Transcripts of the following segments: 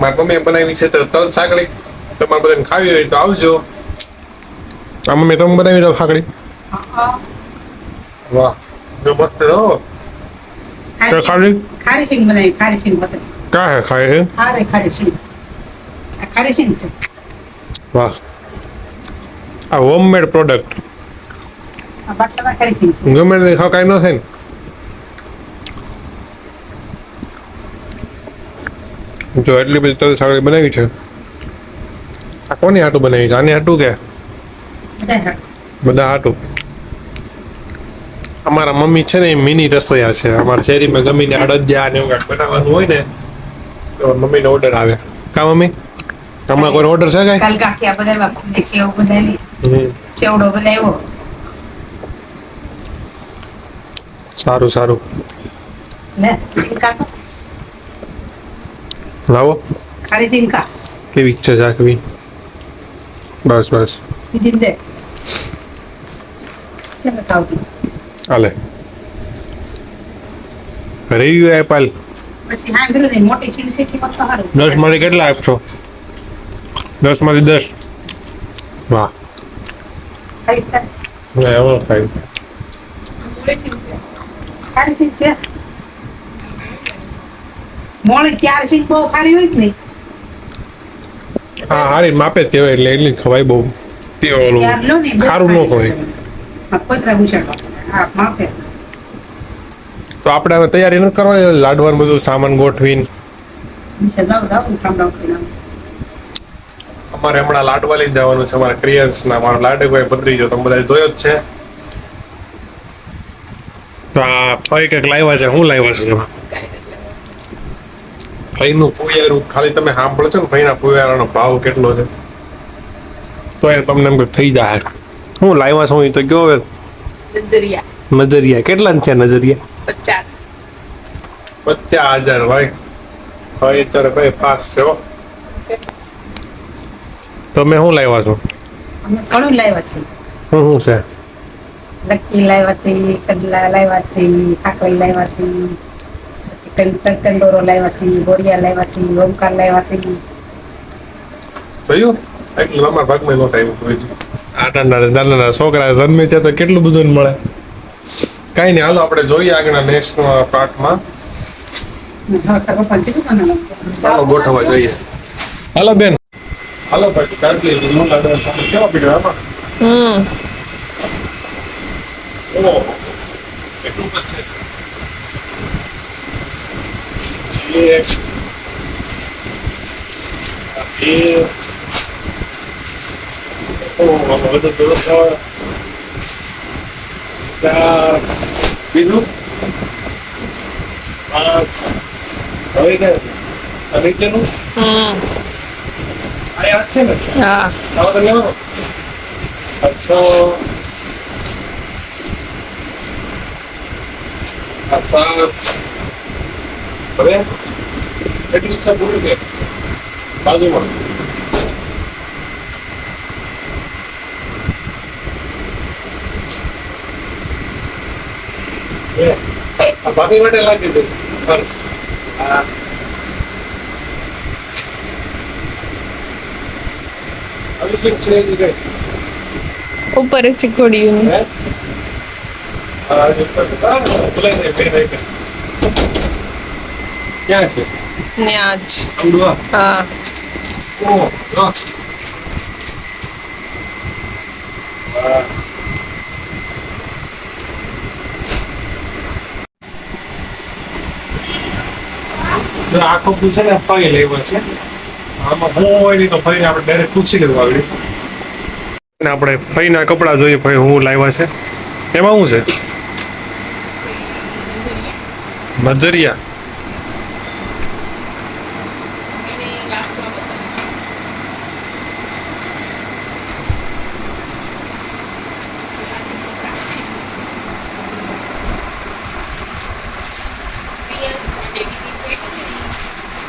મારી મમ્મીએ બનાવી છે તો તલ સાંકળી. તમારે બધાને ખાવી હોય તો આવજો. આ મમ્મી તમે બનાવી તલ સાંકળી. વાહ જો મસ્ત હો. તો ખારી? સિંગ બનાવી ખારી સિંગ બતાવી ક્યાં હે ખાય હે હારે ખારી સિંગ ખારી સિંગ છે. વાહ. આ હોમમેડ પ્રોડક્ટ ગમે તે ખાવ કાંઈ ન થાય ને. જો એટલી બધી તલ સાગડી બનાવી છે. આ કોની હાટું બનાવી છે? આને હાટું કે? બધા. હાટું. અમારા મમ્મી છે ને એ મિની રસોયા છે. અમારા શેરીમાં ગમીને અડદિયા ને એવું કાંઈક બનાવવાનું હોય ને તો મમ્મીનો ઓર્ડર આવે. કા મમ્મી? હમણાં કોઈ ઓર્ડર છે કાંઈ? કાલ ગાંઠિયા બનાવ્યા ખુલ્લી સેવ બનાવી. ચેવડો બનાવ્યો. સારું સારું. ને તો લાવો. ખારી સિંકા કેવી છે ચાકવી બસ બસ. બીજી દે. કેમ ખાવતી હાલે. રહી ગયું એપાલ દસમાંથી કેટલા આપશો? દસમાંથી દસ. વાહ. ફાઈવ તારે. ના એવો થાય ખારી સિંગ છે ચાર સિંગ બહુ ખારી હોય કે હા હારી માપે જ એટલે એટલી ખવાય બહુ. તે ને ખારું ન ખવાય. પતરા આપણે હવે તૈયારી ન કરવાની લાડવાનું બધું સામાન ગોઠવીને. અમારે હમણાં લાડવા લઈ જવાનું છે અમારા ક્રિયર્સના મારો લાડકભાઈ પધરી ગયો તમે બધા જોયો જ છે. તો આ ફરી કંઈક લાવ્યા છે હું લાવ્યા છું? ફઈનું ફુયારું ખાલી તમે સાંભળો છો ને ફઈના પુયારાનો ભાવ કેટલો છે? તો એ તમને એમ થઈ જાય હું લાવ્યા છું તો કયો હવે. નજરિયા. નજરિયા. કેટલા છે નજરિયા? પચાસ. પચાસ હજાર ભાઈ. ભાઈ ચાર ભાઈ પાસ છે તમે શું લાવ્યા છો? ઘણું લાવ્યા છે હું શું છે? લક્કી લાવ્યા છે કડલા લાવ્યા છે કાકડી લાવ્યા છે કંદોરો લાવ્યા છે બોરિયા લાવ્યા છે ઓમકાર લાવ્યા છે જોયું એટલું અમારા ભાગમાં નહોતા એવું કોઈ નાના નાના છોકરા જન્મે છે તો કેટલું બધું મળે કઈ નહીં હાલો આપણે જોઈએ આગળના નેક્સ્ટ પાર્ટમાં ગોઠવવા જોઈએ હાલો બેન હાલો ભાઈ લાડવા સાથે કેવા પીડ્યો આમાં હમ ઓ એટલું છે એક બે બધું ખાવા ચાર બીજું પાંચ હવે કે નીચેનું આ યાદ છે ને હા આવો તો લેવાનો છ સાત હવે એટલું છે પૂરું કે બાજુમાં. ભાભી માટે લાગે છે. પર્સ આવી કેમ છે એ કઈ? ઉપર છે ઘોડિયું. હે? આ જે. પર- આ, ભૂલાઈ જાય, પેન આવી ગઈ. ક્યાં છે? ત્યાં જ. અમદાવાદ? હા. ઓ. આખો પૂછે ને ફરી લેવો છે. આમાં હું હોય નહીં તો ફરીને આપણે ડાયરેક્ટ પૂછી લેવું આગળ. અને આપણે ફઈના કપડાં જોઈએ ફઈ હું લાવ્યા છે. એમાં શું છે? નજરિયા.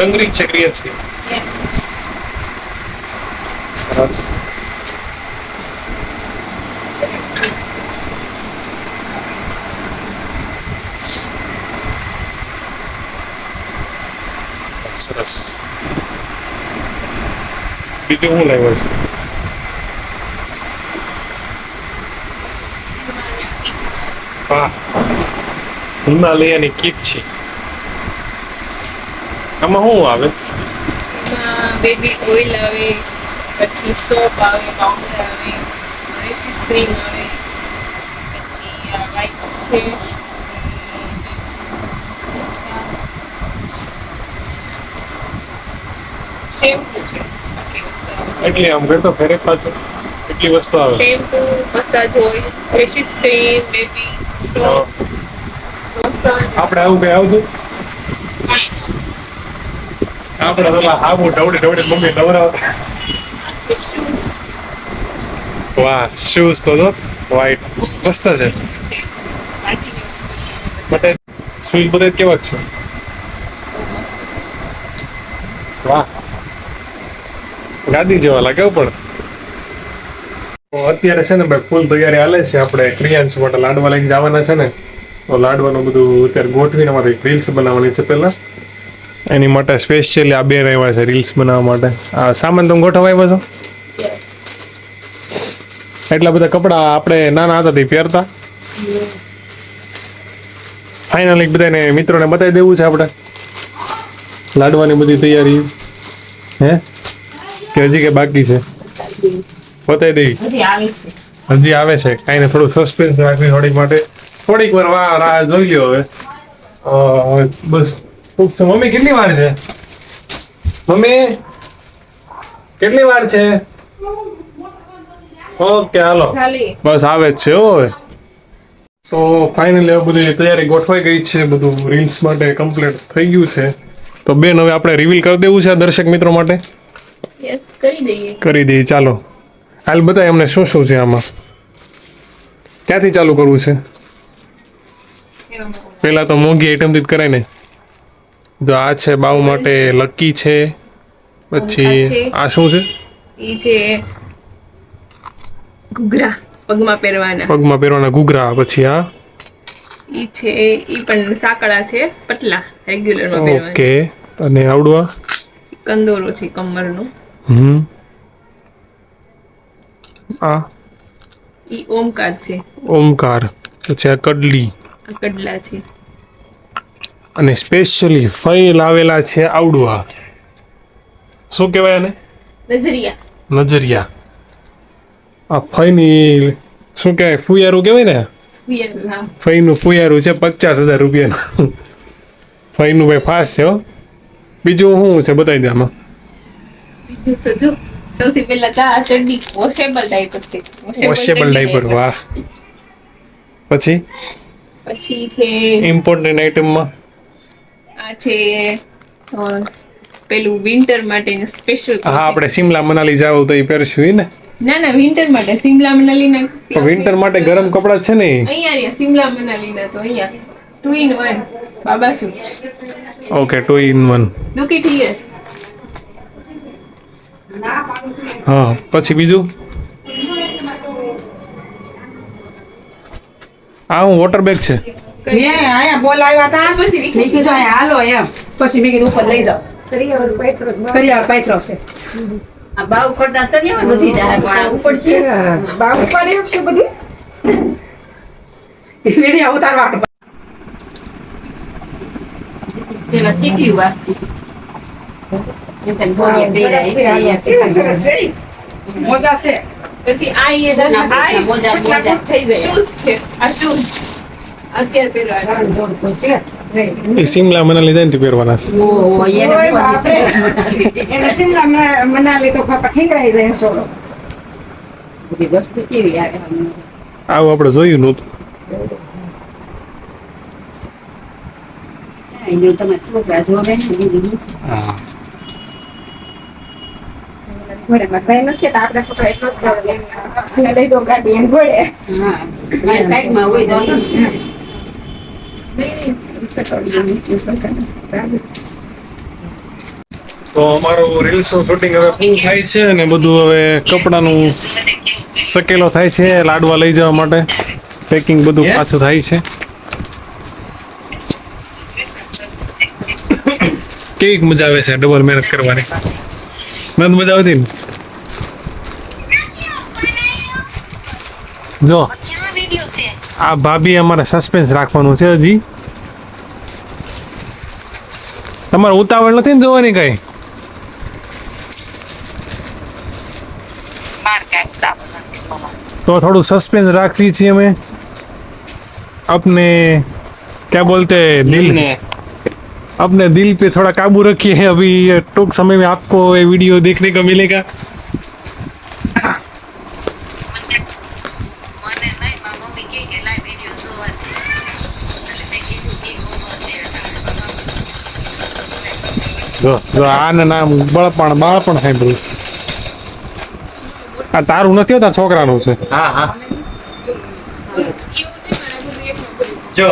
Congri experience kayo? Yes. Tapos, સરસ બીજું હું લાવ્યો છું વાહ હિમાલયની કીટ છે આમાં શું આવે? બેબી ઓઇલ આવે પછી સોપ આવે પાવડર આવે ફ્રેશ સ્ક્રીમ આવે પછી વાઇપ્સ છે શેમ્પુ છે એટલી આમ કરતો ફેરે પાછો એટલી વસ્તુ આવે. Shampoo massage oil fresh cream baby. આપણે આવું કઈ આવતું? વાહ શૂઝ તો જો વ્હાઈટ મસ્ત છે. શૂઝ બધા કેવા છે. વાહ. ગાદી જેવા લાગે પણ. અત્યારે છે ને ભાઈ ફૂલ તૈયારી હાલે છે. આપણે ક્રિયાંશ માટે લાડવા લઈને જવાના છે ને. લાડવાનું બધું અત્યારે ગોઠવીને અમારે રીલ્સ બનાવવાની છે પહેલા. એની માટે સ્પેશિયલી આ બે રહેવા છે રીલ્સ બનાવવા માટે. આ સામાન તમે ગોઠવા આવ્યો છો? એટલા બધા કપડા આપણે નાના હતા તે પહેરતા. ફાઇનલી બધાને મિત્રોને બતાવી દેવું છે આપણે. લાડવાની બધી તૈયારી. હે? કે હજી કે બાકી છે? બતાવી દેવી હજી આવે છે. કાંઈ થોડું સસ્પેન્સ રાખવી થોડીક માટે. થોડીક વાર વાહ રાહ જોઈ લ્યો હવે. બસ. મમ્મી કેટલી વાર છે? મમ્મી કેટલી વાર છે? ઓકે હાલો. બસ આવે જ છે હો હવે. તો ફાઇનલી હવે બધી તૈયારી ગોઠવાઈ ગઈ છે બધું રીલ્સ માટે કમ્પ્લીટ થઈ ગયું છે. તો બેન હવે આપણે રિવીલ કરી દેવું છે દર્શક મિત્રો માટે? યસ કરી દઈએ. કરી દઈએ ચાલો. હાલ બતાય અમને શું શું છે આમાં. ક્યાંથી ચાલુ કરવું છે? પહેલા તો મોંઘી આઈટમથી જ કરાય ને. જો આ છે બાવ માટે લકી છે. પછી આ શું છે? એ છે ઘૂઘરા પગમાં પહેરવાના. પગમાં પહેરવાના ઘૂઘરા પછી આ? ઈ છે ઈ પણ સાંકળા છે પટલા રેગ્યુલરમાં પહેરવાના. ઓકે અને આવડવા? કંદોરો છે કમરનો. હમ. આ? ઈ ઓમકાર છે. ઓમકાર. પછી આ કડલી. આ કડલા છે. અને સ્પેશિયલી ફઈ લાવેલા છે આવડવા. શું કહેવાય આને? નજરિયા. નજરિયા. આ ફઈની શું કહેવાય ફુયારું કહેવાય ને? ફઈનું ફુયારું છે પચાસ હજાર રૂપિયાનું. ફઈનું ભાઈ ફાસ્ટ છે હો. બીજું શું છે બતાવી દે આમાં? બીજું તો જો સૌથી પહેલા આ ચડ્ડી વોશેબલ ડાયપર છે. વોશેબલ ડાયપર વાહ. પછી? પછી છે ઇમ્પોર્ટન્ટ આઇટમમાં આ છે પેલું વિન્ટર માટેનું સ્પેશિયલ હા આપણે સિમલા મનાલી જાવ તો એ પહેરશું ને? ના ના વિન્ટર માટે. સિમલા મનાલી ના વિન્ટર માટે ગરમ કપડાં છે ને અહીંયા રહ્યા સિમલા મનાલીના તો અહીંયા. ટુ ઇન વન બાબા શું? Okay two in one look it here હા પછી બીજું? આ હું વોટર બેગ છે. મેં આયા બોલાવ્યા હતા મેં કીધું આયા હાલો એમ. પછી મેં કીધું ઉપર લઈ જાઓ. કરિયાવર પાત્રો જ કરી છે. આ બાવ કરતા તો નહીં હોય બધી જાય પણ ઉપર છે. બાબુ પડે છે બધી? વીડિયો ઉતારવા પેલા શીખલી વાગતી. એ તને બોલીએ પહેરાય છે સરસ સરસ છે. ઈ. મોજા છે. પછી આ એ મોજા, મોજા. શૂઝ છે આ શૂઝ. અત્યારે પહેરવાના જોડતું છે એ સિમલા મનાલી જાય ને તે પહેરવાના છે ઓહો એને ઓય બોલી બાપરે. એને શિમલા મના- મનાલી તો પાપા ઠીંગરાઈ જાય સોડો બધી વસ્તુ કેવી આવે આમ. આવું આપણે જોયું નહોતું એનું તમે છોકરા જોવે ને બીજું હા ઘોડેમાં ભાઈ નથી તો આપણે તો. અમારું રીલ્સનું શૂટિંગ હવે પૂરું થાય છે અને બધું હવે કપડાનું સકેલો થાય છે લાડવા લઈ જવા માટે. પેકિંગ બધું પાછું થાય છે. કેવી મજા આવે છે ડબલ મહેનત કરવાની? મહેનત મજા આવતી ને? જો. આ ભાભી અમારે સસ્પેન્સ રાખવાનું છે હજી તમારે ઉતાવળ નથી ને જોવાની કઈ तो थोड़ा सस्पेंस रख लीजिए हमें अपने क्या बोलते हैं दिल अपने दिल पे थोड़ा काबू रखिए हैं अभी ये टूक समय में आपको ये वीडियो देखने को मिलेगा જો જો આને નામ બળપણ બાળપણ સાંભળ્યું. આ તારું નથી હોતા છોકરાનું છે. હા હા. જો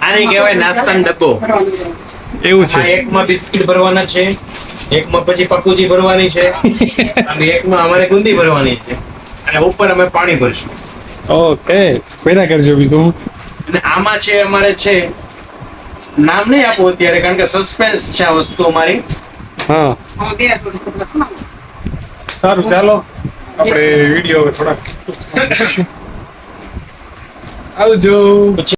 આને કહેવાય નાસ્તાનો ડબ્બો. એવું છે. એકમાં બિસ્કિટ ભરવાના છે એકમાં પછી પકુજી ભરવાની છે અને એકમાં અમારે ગુંદી ભરવાની છે. અને ઉપર અમે પાણી ભરશું. ઓકે પેદા કરજો બીજું. અને આમાં છે અમારે છે નામ નહીં આપો અત્યારે કારણ કે સસ્પેન્સ છે આ વસ્તુ અમારી. હા. સારું ચાલો. આપણે વીડિયો થોડા આવજો.